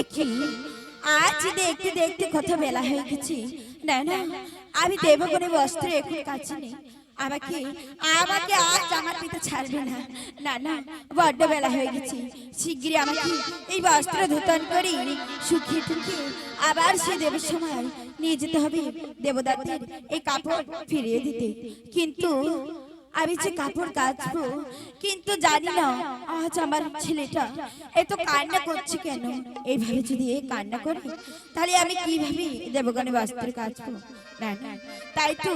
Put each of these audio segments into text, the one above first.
একই। আজ দেখতে দেখতে কত বেলা হয়ে গেছে। না না, আমি দেবগণের বস্ত্র এখন কাছে নেই আমাকে আমাকে আজ আমার পিতা ছাড়বে না। না না, বড্ড বেলা হয়ে গেছে। শিগগিরই আমাকে এই বস্ত্র ধুতন করি শুকিয়ে টুকিয়ে আবার সে দেবের সময় নিয়ে যেতে হবে দেবদাতের এই কাপড় ফিরিয়ে দিতে। কিন্তু আমি যে কাপড় কাচবো কিন্তু জানি না আজ আমার ছেলেটা এত কান্না করছে কেন? এইভাবে যদি এ কান্না করে তাহলে আমি কীভাবে দেবগণে বস্ত্র কাচবো? না না। তাই তো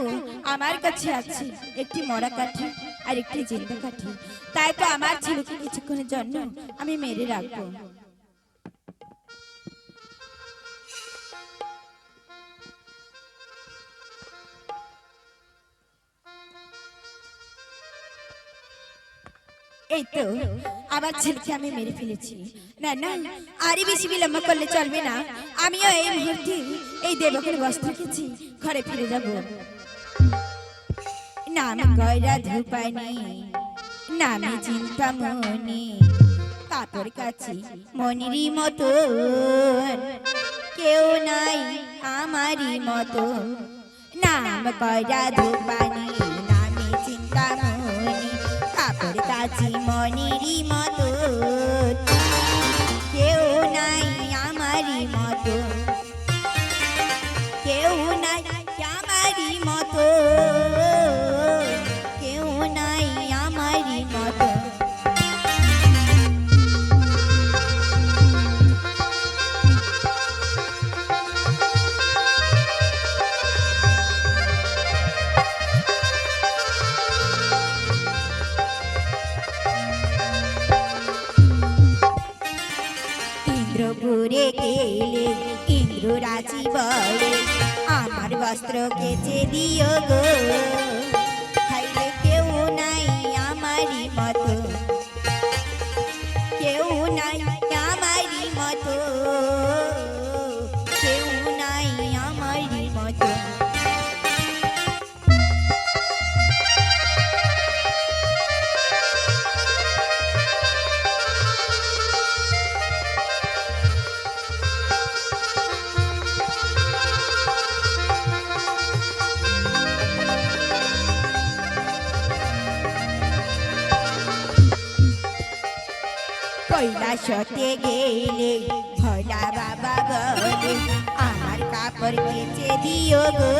আমার কাছে আছে একটি মরা কাঠি আর একটি জিন্দা কাঠি তাই তো আমার ছেলেকে কিছুক্ষণের জন্য আমি মেরে রাখব। এই তো, আমার ছেলেকে আমি মেরে ফেলেছি। না না, আরই বেশি বিলম্ব করলে চলবে না। আমিও এই মুহূর্তে এই দেবকের বস্ত্র খেয়েছি ঘরে ফিরে যাব। নাম গয়রা ধূপানি, নামে চিন্তা মনি কাপড় কাছি মনিরই মতো কেউ নাই আমারই মতো নাম কয়রা ধূপানি, নামে চিন্তা মনি। মনেরই মনিরই মতো। কেউ নাই আমারই মতো। কেউ নাই আমারই মতো। বস্ত্র কেচে দিও গো। কৈলাসতে গেলে ভোলা বাবা বলে আমার কাপড় কেচে দিও গো।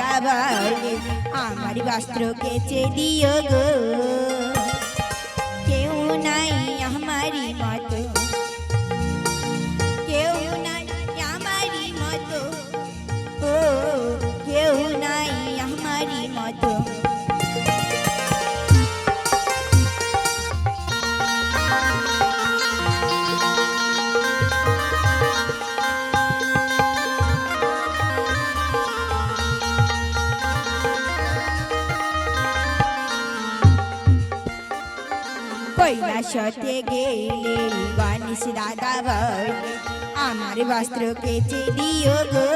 দাদা বলে আমার বস্ত্র কেচে দিও গো। কৈলাসতে গেলে গণেশ দাদা ভাই আমার বস্ত্র কেচে দিও গো।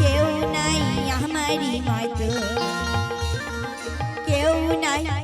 কেউ নাই আমারই মতো, কেউ নাই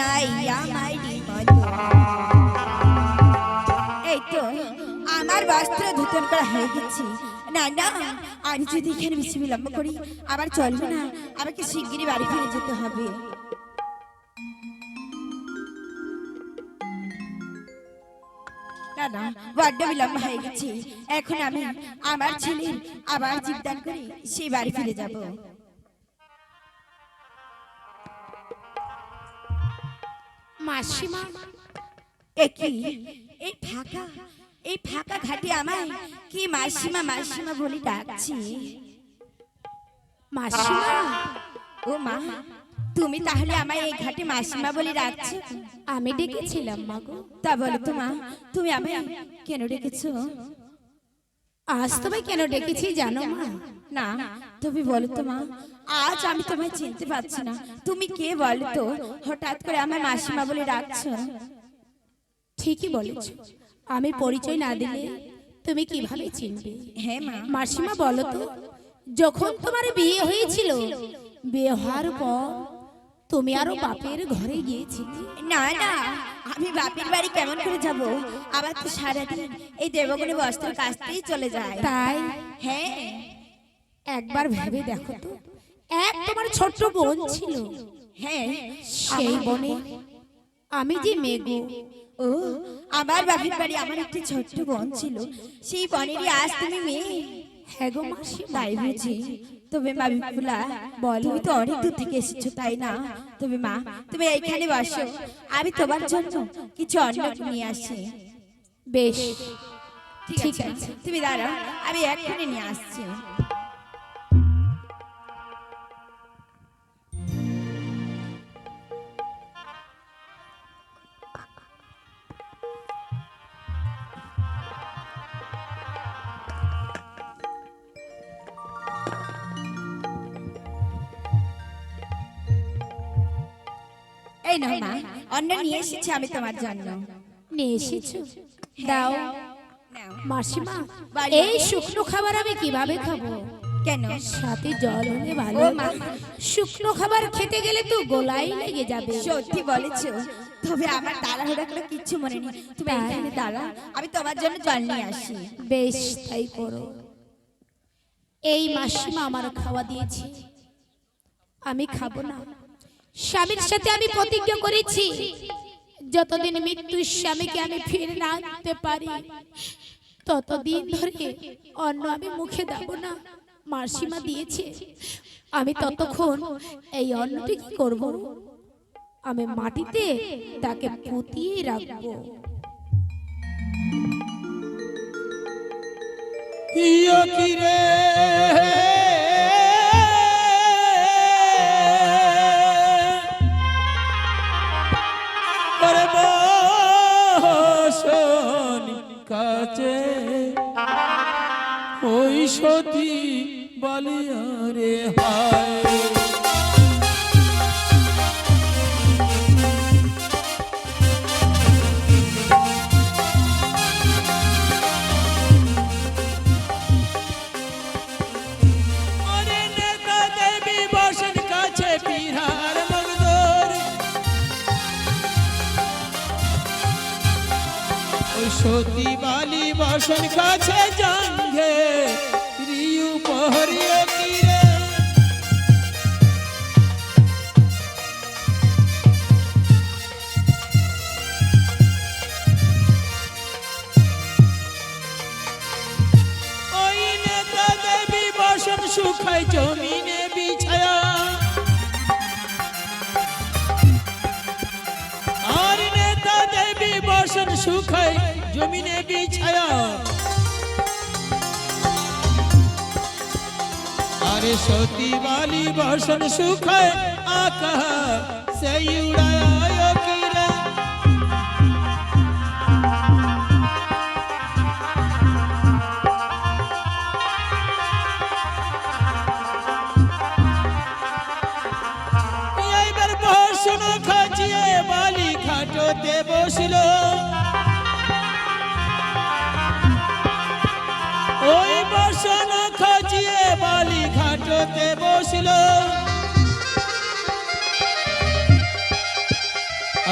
নাই আমারই এই তো, আমার বস্ত্র ধুতন করা হয়ে গেছে। না না, আমি যদি এখানে বেশি বিলম্ব করি, আবার চলবে না। আমাকে শিগগিরই বাড়ি ফিরে যেতে হবে? না, বড্ড বিলম্ব হয়ে গেছে। এখন আমি আমার ছেলের আবার জীবদান করে সেই বাড়ি ফিরে যাব। মাসিমা একই এই ফাঁকা এই ফাঁকা ঘাটে আমায় কি মাসিমা মাসিমা বলে ডাকছি? মাসিমা? ও মা তুমি তাহলে আমায় এই ঘাটে মাসিমা বলে ডাকছো? আমি ডেকেছিলাম মাগো তা বলো তো মা তুমি আমায় কেন ডেকেছো? আজ তোমায় কেন ডেকেছি জানো মা? না তুমি বলো তো মা আজ আমি তোমায় চিনতে পারছি না। তুমি কে বলো তো? হঠাৎ করে আমার মাসিমা বলে ডাকছো? ঠিকই বলেছ। আমি পরিচয় না দিলে তুমি কীভাবে চিনবে? হ্যাঁ মা। মাসিমা বলো তো যখন তোমার বিয়ে হয়েছিল বিয়ে হওয়ার পর তুমি আরও বাপের ঘরে গিয়েছিলে? না না আমি বাপের বাড়ি কেমন করে যাব? আবার তো সারাদিন এই দেবগুণে বস্ত্র কাছতেই চলে যায়। তাই? হ্যাঁ। একবার ভেবে দেখো তো। এক তোমার ছোট্ট বোন ছিল। হ্যাঁ সেই বনে আমি যে মেঘু। ও আমার বাপের বাড়ি আমার একটি ছোট্ট বোন ছিল। সেই বনেরই আজ তুমি মেয়ে। হ্যাঁ গো মাসিমা। তাই বুঝি তবে মা বিপুলা, বল, তুমি তো অনেক দূর থেকে এসেছ, তাই না? তুমি মা, তুমি এইখানে বসো। আমি তোমার জন্য কিছু অন্ন নিয়ে আসি বেশ, ঠিক আছে। তুমি দাঁড়াও, আমি এক্ষুনি নিয়ে আসছি। এই নাও মা? অন্ন নিয়ে এসেছি আমি তোমার জন্য। নিয়ে এসেছ? দাও। মাসিমা এই শুকনো খাবার আমি কীভাবে খাব? কেন? সাথে জল হলে ভালো। মা। শুকনো খাবার খেতে গেলে তো গোলাই লেগে যাবে। সত্যি বলেছ। তবে আমার তাড়াহুড়া করে কিচ্ছু মনে নেই। তুমি এখানে দাঁড়া। আমি তোমার জন্য জল নিয়ে আসি। বেশ তাই করো। এই মাসিমা আমার খাওয়া দিয়েছে। আমি খাব না। স্বামীর সাথে আমি প্রতিজ্ঞা করেছি, যতদিন মৃত্যুর স্বামীকে আমি ফিরে না আনতে পারি, ততদিন ধরে অন্ন আমি মুখে দেব না, মাসিমা দিয়েছে, আমি ততক্ষণ এই অন্নটি কি করব? আমি মাটিতে তাকে পুঁতিয়ে রাখব। ইয়া কিরে ওরে বলিয়া রে হায়। সতী বালি বসন কাছে জাঙ্গে সুখাই জমিনে বিছায়া। আর নেতা দেবী বসন সুখাই জমিনে বিছায়া। সতী বালি বসন সুখায় আকা সেই উড়ায় কিরে। এইবার বসন খাচিয়ে বালি খাটোতে বসিল।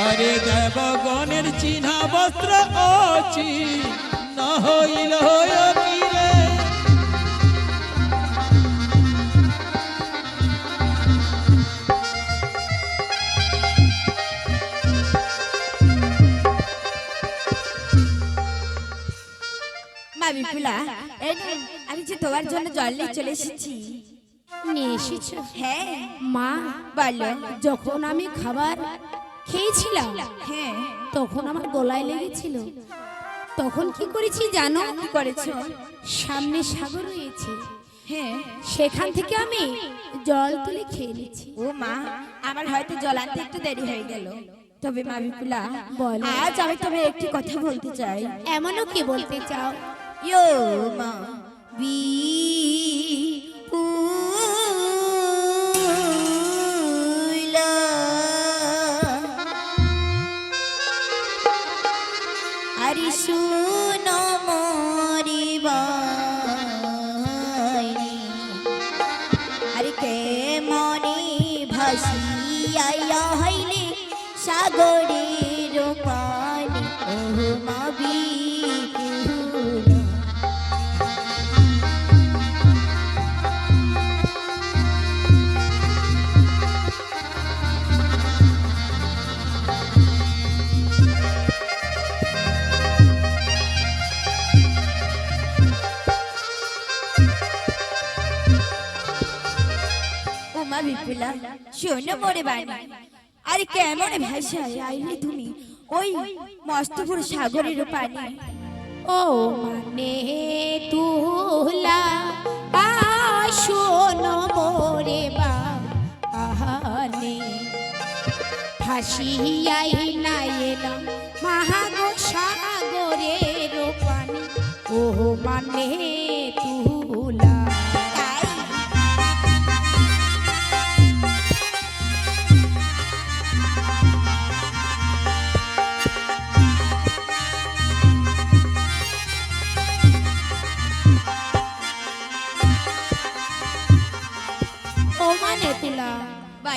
আরে দেব গণের চিহ্না বস্ত্র অচি না আমি তোমার জন্য জল নিয়ে চলে এসেছি। নিয়ে এসেছ। হ্যাঁ। মা বলো যখন আমি খাবার খেয়েছিলাম হ্যাঁ। তখন আমার গলায় লেগেছিল। তখন কি করেছি জানো? কি করেছ? সামনে সাগর রয়েছে। হ্যাঁ। সেখান থেকে আমি জল তুলে খেয়ে নিচ্ছি ও মা আমার হয়তো জল আনতে একটু দেরি হয়ে গেল। তবে মা বিপুলা বলো। আজ আমি তবে একটি কথা বলতে চাই। এমনও কি বলতে চাও? ইয়ো মা বি শুনো মরি বাণী। কে মনে ভাসিয়া হইলে সাগরের উমা বিপুলা শোনো মোরে আরে কেমন আইলে তুমি ওই মস্তপুর সাগরের পানি? ও মানে তুলা আসন মোরে বা আহানে ভাসিয়াই না এলাম মহাগো সাগরের পানি। ও মানে তুলা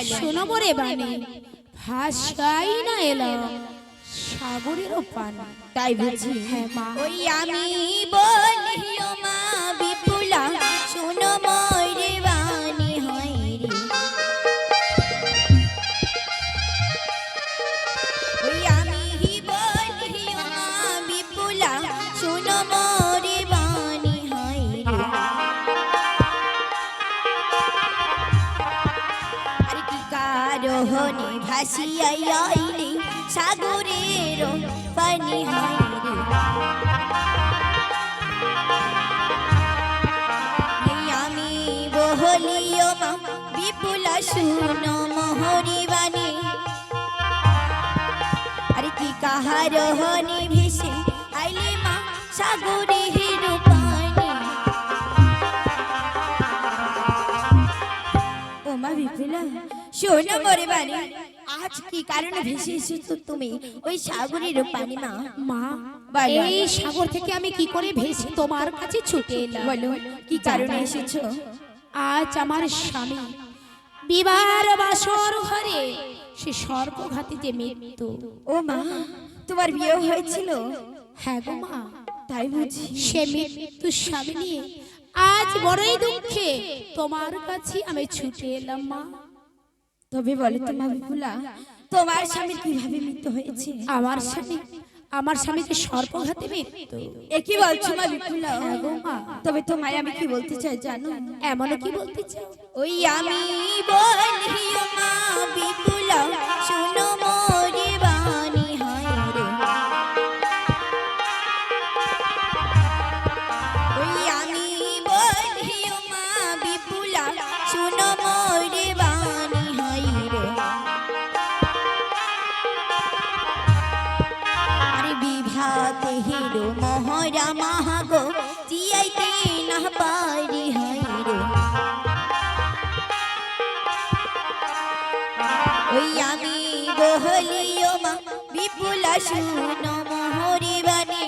বলো। শোনো মোরে বাণী ভাসাই না এলো সাগরেরও পান। তাই বুঝি? হ্যাঁ মা। ওই আমি বলি কারণে ভাসিয়াই সাগরের পানি হয়। আমি বহলিও মা, বিপুলা শুনো মোহরি বাণী। আরে কি কাহার হনি ভেসে আইলে মা শোনো মোরে বাণী আজ কি কারণে ভেসে এসেছ তুমি? ওই সাগরের পানি মা। মা। এই সাগর থেকে আমি কি করে ভেসে তোমার কাছে ছুটে এলাম? বলো কি কারণে এসেছ? আজ আমার স্বামী বিবাহের বাসর ঘরে। সে সর্বঘাতে যে মৃত্যু। ও মা তোমার বিয়ে হয়েছিল? হ্যাঁ গো মা। তাই বুঝি। সে মৃত্যু স্বামী নিয়ে আজ বড়ই দুঃখে তোমার কাছে আমি ছুটে এলাম মা। তবে বলে তোমার বিপুলা তোমার স্বামীর কীভাবে মৃত্যু হয়েছে? আমার স্বামী আমার স্বামীকে সর্বঘাতে মৃত্যু এ কি বলছো মা বিপুলা? হ্যাঁ তবে তোমায় আমি কি বলতে চাই জানো? এমনও কি বলতে চাই ওই আমি বলি মা বিপুলা শুনো ওই আমি বহলিও মা, বিপুলা শুনো মোহরি বাণী।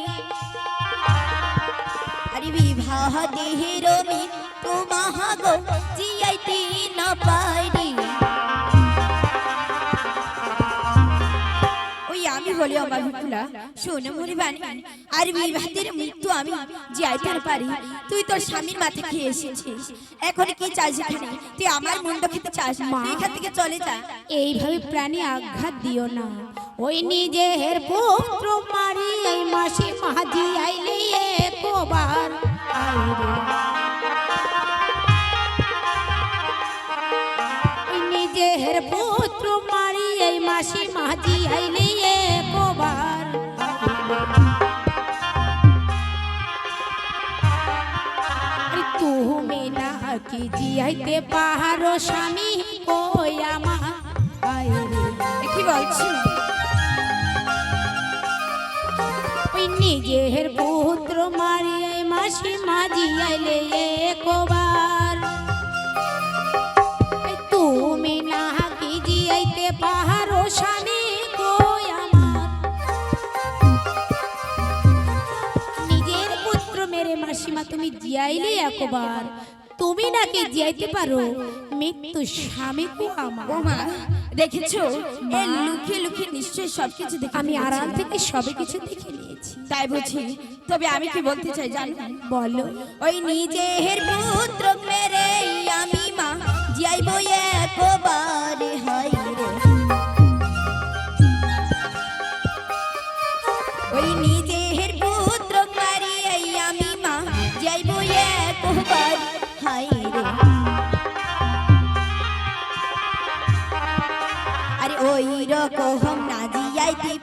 আরে বিবাহ দেহের মৃত্যু গো জিয়াইতে না পারি। বলি আমার বিপুলা শোন মোরে বানি আর বিবাহের মৃত্যু আমি জিয়াইতে পারি। তুই তোর স্বামীর মাথা খেয়ে এসেছিস। এখন কি চাস এখানে? তুই আমার মুন্ড খেতে চাস। এখান থেকে চলে যা। এইভাবে প্রাণী আঘাত দিও না। ওই নিজের পুত্র মারি এই মাসি জিয়াইতে পাহাড়ো স্বামী কই আমার? কি বলছি? নিজের পুত্র মারিয়ে মাসি মাঝি আইলে একবার। তুমি না কি জিয়াইতে পাহাড়ো স্বামী কই আমার? নিজের পুত্র মেরে মাসিমা, তুমি জিয়াইলে একবার। তুমি নাকি জিয়াইতে পারো? মৃত্যু স্বামী আমার। দেখেছ? এ লুকিয়ে লুকিয়ে নিশ্চয়ই সবকিছু দেখে আমি। আড়াল থেকে সবে কিছু দেখে নিয়েছি। তাই বুঝি। তবে আমি কি বলতে চাই জানো? বলো। ওই নিজের পুত্র মেরে আমি মা যাইব একবারে হয় রে। ওই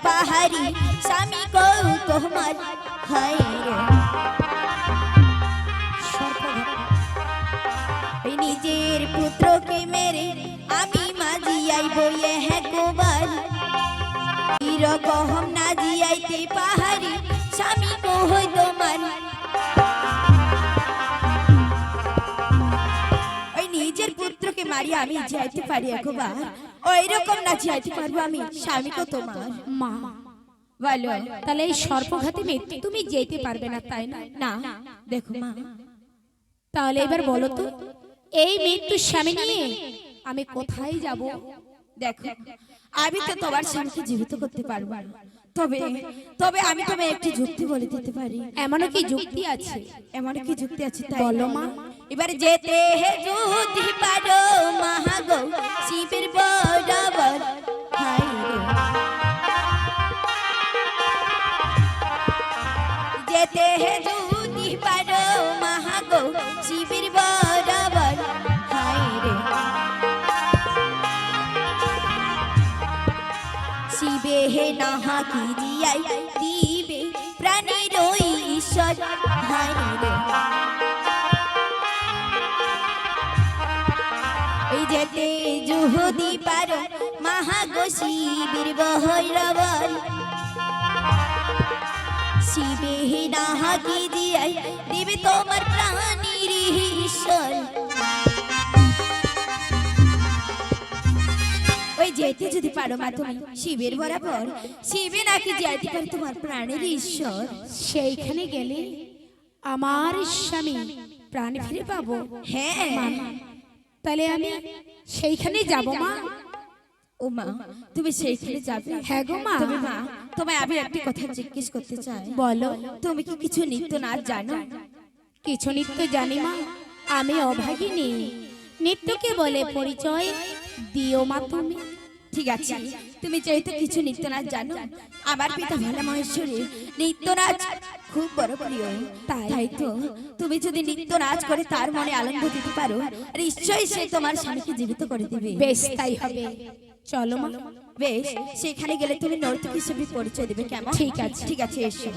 পাহাড়ি স্বামী কৌ তোমার, হায় নিজের পুত্রকে মেরে আমি মাঝি আইব হ্যাঁ কোবার এরকম না জিয়াইতে পাহাড়ি স্বামী কই তোমার মারি আমি যাইতে পারি একবার। ওই রকম না যাইতে পারব আমি স্বামী কো তোমার। মা। বলো তাহলে এই সর্পঘাতে মৃত্যু তুমি যেতে পারবে না তাই না? না। দেখো মা। তাহলে এবার বলো তো এই মৃত্যু স্বামী নিয়ে আমি কোথায় যাব? দেখো। আমি তো তোমার স্বামীকে জীবিত করতে পারব না। তবে তবে আমি তবে একটি যুক্তি বলে দিতে পারি এমনও কি যুক্তি আছে এমনও কি যুক্তি আছে তাই বলো? মা। এবার যেতে হে যদি পারো মহাগো শিবের বরাবর হাই হে নাহা কি জিয়াই দিবে প্রাণীর ঈশ্বর এই যেতে জুহুদি পারো, মহাগো শিবির বহরবল। শিবে হে নাহা কি দিবে তোমার প্রাণীর ঈশ্বর ওই যেতে যদি পারো মা তুমি শিবের বরাবর। শিবে নাকি যাইতে পারে তোমার প্রাণের ঈশ্বর? সেইখানে গেলে আমার স্বামী প্রাণ ফিরে পাবো। হ্যাঁ। মা, তাহলে আমি সেইখানে যাব মা। ও মা তুমি সেইখানে যাবে? হ্যাঁ গো মা। তুমি মা তোমায় আমি একটি কথা জিজ্ঞেস করতে চাই। বলো। তুমি কি কিছু নৃত্য নাচ জানো? কিছু নিত্য জানি মা আমি অভাগিনী। নৃত্যকে বলে পরিচয় দিও মা তুমি। ঠিক আছে তুমি যেহেতু কিছু নৃত্য নাচ জানো আমার পিতা ভালা মহেশ্বরী নৃত্য নাচ খুব বড় প্রিয়। তাই। তো তুমি যদি নৃত্য নাচ করে তার মনে আনন্দ দিতে পারো নিশ্চয়ই সে তোমার স্বামীকে জীবিত করে দিবে। বেশ তাই হবে। চলো মা। বেশ সেখানে গেলে তুমি নর্তক হিসেবে পরিচয় দেবে কেমন? ঠিক আছে। ঠিক আছে এসো।